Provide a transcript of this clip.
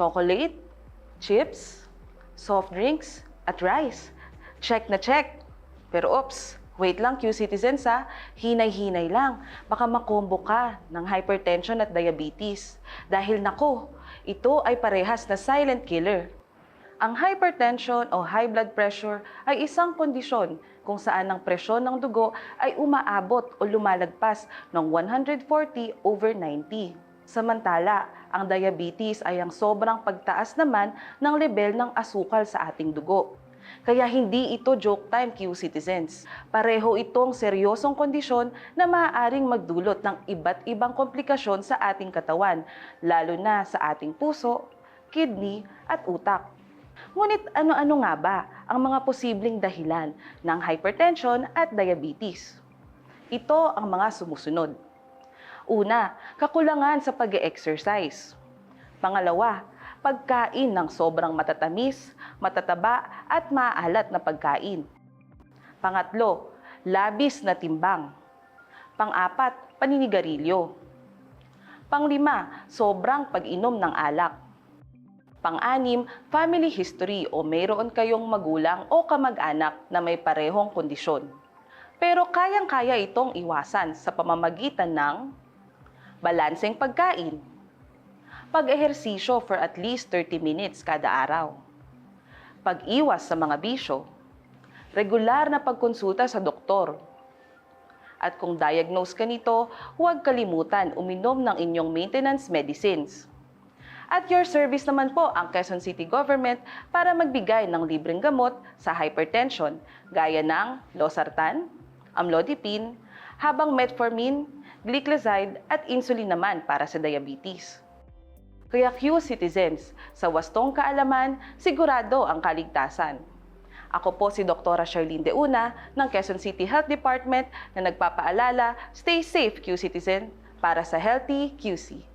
chocolate, chips, soft drinks, at rice. Check na check. Pero oops, wait lang Q-citizens ha, hinay-hinay lang. Baka makombo ka ng hypertension at diabetes. Dahil nako, ito ay parehas na silent killer. Ang hypertension o high blood pressure ay isang kondisyon kung saan ang presyon ng dugo ay umaabot o lumalagpas ng 140 over 90. Samantala, ang diabetes ay ang sobrang pagtaas naman ng level ng asukal sa ating dugo. Kaya hindi ito joke time Q citizens. Pareho itong seryosong kondisyon na maaaring magdulot ng iba't ibang komplikasyon sa ating katawan, lalo na sa ating puso, kidney at utak. Ngunit ano-ano nga ba ang mga posibleng dahilan ng hypertension at diabetes? Ito ang mga sumusunod. Una, kakulangan sa pag exercise Pangalawa, pagkain ng sobrang matatamis, matataba at maalat na pagkain. Pangatlo, labis na timbang. Pang-apat, paninigarilyo. Panglima, sobrang pag-inom ng alak. Pang-anim, family history o mayroon kayong magulang o kamag-anak na may parehong kondisyon. Pero kayang-kaya itong iwasan sa pamamagitan ng balanseng pagkain, pag-ehersisyo for at least 30 minutes kada araw, pag-iwas sa mga bisyo, regular na pagkonsulta sa doktor, at kung diagnose ka nito, huwag kalimutan uminom ng inyong maintenance medicines. At your service naman po ang Quezon City Government para magbigay ng libreng gamot sa hypertension gaya ng losartan, amlodipine, habang metformin, gliclazide at insulin naman para sa diabetes. Kaya Q citizens, sa wastong kaalaman, sigurado ang kaligtasan. Ako po si Dr. Charlene De Una ng Quezon City Health Department na nagpapaalala, stay safe Q citizen para sa Healthy QC.